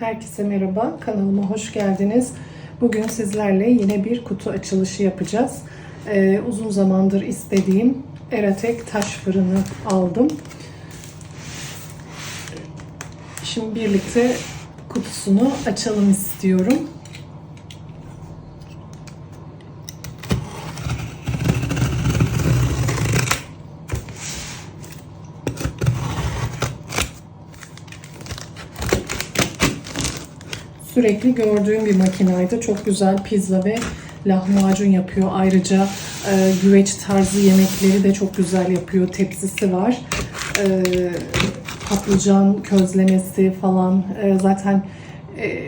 Herkese merhaba, kanalıma hoş geldiniz. Bugün sizlerle yine bir kutu açılışı yapacağız. Ee, uzun zamandır istediğim Eratek taş fırını aldım. Şimdi birlikte kutusunu açalım istiyorum. Sürekli gördüğüm bir makinaydı. Çok güzel pizza ve lahmacun yapıyor. Ayrıca e, güveç tarzı yemekleri de çok güzel yapıyor. Tepsisi var. E, patlıcan közlemesi falan. E, zaten e,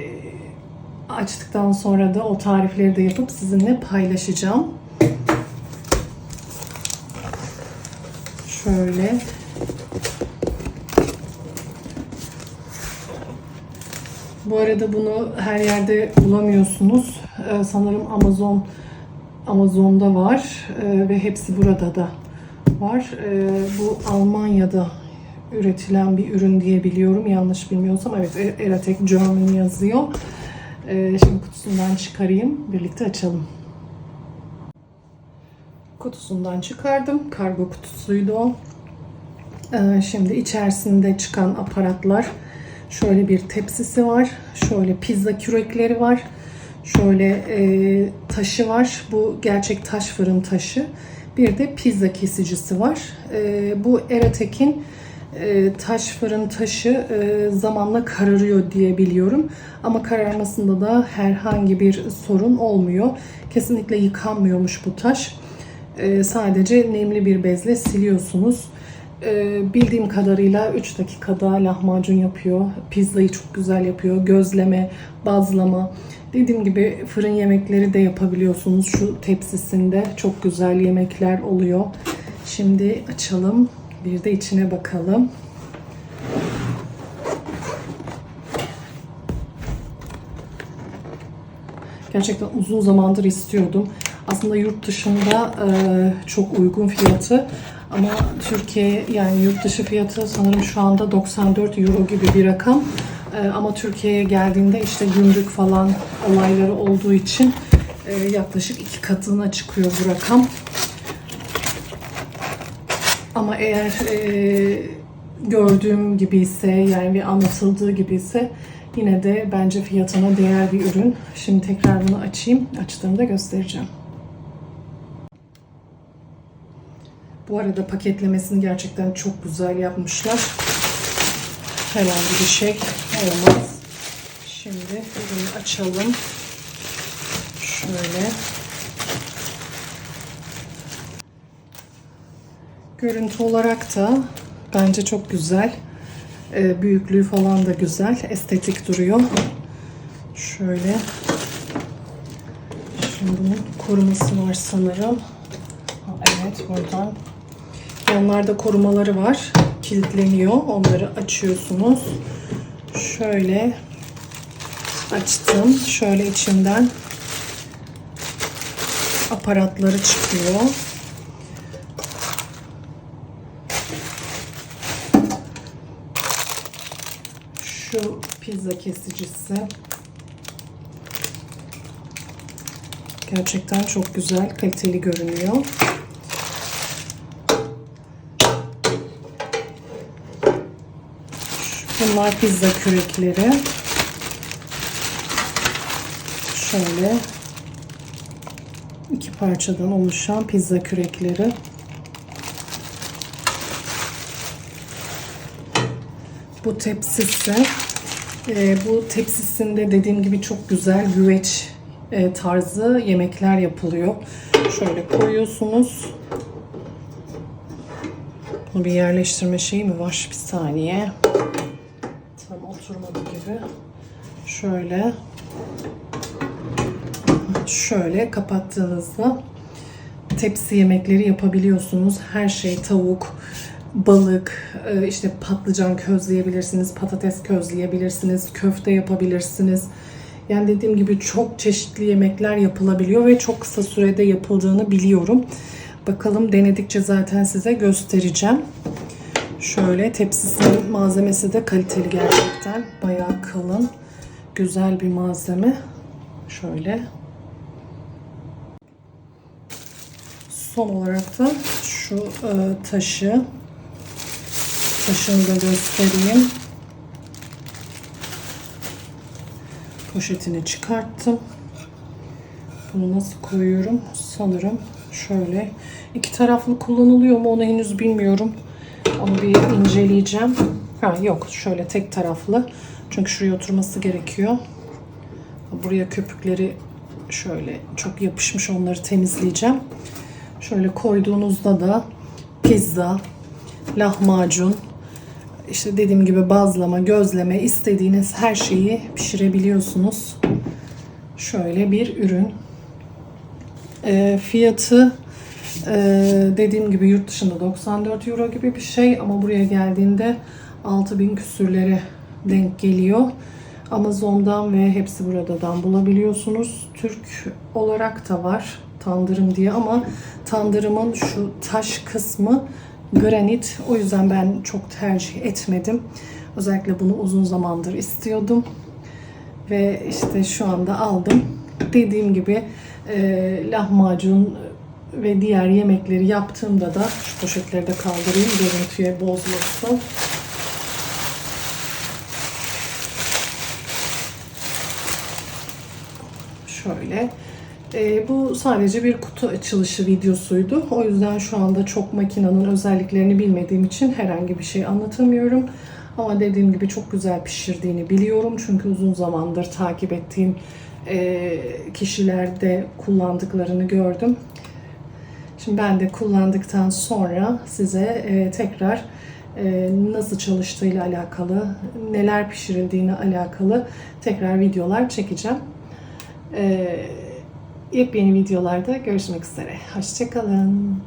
açtıktan sonra da o tarifleri de yapıp sizinle paylaşacağım. Şöyle Bu arada bunu her yerde bulamıyorsunuz. Ee, sanırım Amazon Amazon'da var Ee, ve hepsi burada da var. Ee, bu Almanya'da üretilen bir ürün diye biliyorum. Yanlış bilmiyorsam evet E- Eratek German yazıyor. Ee, şimdi kutusundan çıkarayım. Birlikte açalım. Kutusundan çıkardım. Kargo kutusuydu o. Ee, şimdi içerisinde çıkan aparatlar Şöyle bir tepsisi var. Şöyle pizza kürekleri var. Şöyle e, taşı var. Bu gerçek taş fırın taşı. Bir de pizza kesicisi var. E, bu Eratek'in e, taş fırın taşı e, zamanla kararıyor diye biliyorum. Ama kararmasında da herhangi bir sorun olmuyor. Kesinlikle yıkanmıyormuş bu taş. E, sadece nemli bir bezle siliyorsunuz. Ee, bildiğim kadarıyla 3 dakikada lahmacun yapıyor. Pizzayı çok güzel yapıyor. Gözleme, bazlama. Dediğim gibi fırın yemekleri de yapabiliyorsunuz şu tepsisinde. Çok güzel yemekler oluyor. Şimdi açalım. Bir de içine bakalım. Gerçekten uzun zamandır istiyordum. Aslında yurt dışında e, çok uygun fiyatı ama Türkiye yani yurt dışı fiyatı sanırım şu anda 94 euro gibi bir rakam. E, ama Türkiye'ye geldiğinde işte gümrük falan olayları olduğu için e, yaklaşık iki katına çıkıyor bu rakam. Ama eğer e, gördüğüm gibi ise yani bir anlatıldığı gibi ise yine de bence fiyatına değer bir ürün. Şimdi tekrar bunu açayım. Açtığımda göstereceğim. Bu arada paketlemesini gerçekten çok güzel yapmışlar. Herhangi bir şey olmaz. Şimdi ürünü açalım. Şöyle. Görüntü olarak da bence çok güzel. Ee, büyüklüğü falan da güzel. Estetik duruyor. Şöyle. Şimdi bunun koruması var sanırım. Evet buradan. Yanlarda korumaları var. Kilitleniyor. Onları açıyorsunuz. Şöyle açtım. Şöyle içinden aparatları çıkıyor. Şu pizza kesicisi. Gerçekten çok güzel, kaliteli görünüyor. Bunlar pizza kürekleri. Şöyle iki parçadan oluşan pizza kürekleri. Bu tepsisi. e, bu tepsisinde dediğim gibi çok güzel güveç e, tarzı yemekler yapılıyor. Şöyle koyuyorsunuz. Bunu bir yerleştirme şeyi mi var? Bir saniye. Tam oturmadı gibi. Şöyle. Şöyle kapattığınızda tepsi yemekleri yapabiliyorsunuz. Her şey tavuk, balık, e, işte patlıcan közleyebilirsiniz, patates közleyebilirsiniz, köfte yapabilirsiniz. Yani dediğim gibi çok çeşitli yemekler yapılabiliyor ve çok kısa sürede yapıldığını biliyorum. Bakalım denedikçe zaten size göstereceğim. Şöyle tepsisinin malzemesi de kaliteli gerçekten. Bayağı kalın. güzel bir malzeme. Şöyle. Son olarak da şu e, taşı taşını da göstereyim. Poşetini çıkarttım. Bunu nasıl koyuyorum? Sanırım şöyle. iki taraflı kullanılıyor mu onu henüz bilmiyorum. Onu bir inceleyeceğim. Ha yok şöyle tek taraflı. Çünkü şuraya oturması gerekiyor. Buraya köpükleri şöyle çok yapışmış onları temizleyeceğim. Şöyle koyduğunuzda da pizza, lahmacun, işte dediğim gibi bazlama, gözleme istediğiniz her şeyi pişirebiliyorsunuz. Şöyle bir ürün. E, fiyatı e, dediğim gibi yurt dışında 94 euro gibi bir şey ama buraya geldiğinde 6000 küsürlere denk geliyor. Amazon'dan ve hepsi buradan bulabiliyorsunuz. Türk olarak da var tandırım diye ama tandırımın şu taş kısmı granit. O yüzden ben çok tercih etmedim. Özellikle bunu uzun zamandır istiyordum. Ve işte şu anda aldım. Dediğim gibi e, lahmacun ve diğer yemekleri yaptığımda da şu poşetleri de kaldırayım görüntüye bozmasın. Şöyle. E, bu sadece bir kutu açılışı videosuydu. O yüzden şu anda çok makinenin özelliklerini bilmediğim için herhangi bir şey anlatamıyorum. Ama dediğim gibi çok güzel pişirdiğini biliyorum. Çünkü uzun zamandır takip ettiğim e, kişilerde kullandıklarını gördüm. Şimdi ben de kullandıktan sonra size e, tekrar e, nasıl çalıştığıyla alakalı, neler pişirildiğine alakalı tekrar videolar çekeceğim. E, yepyeni videolarda görüşmek üzere. Hoşçakalın.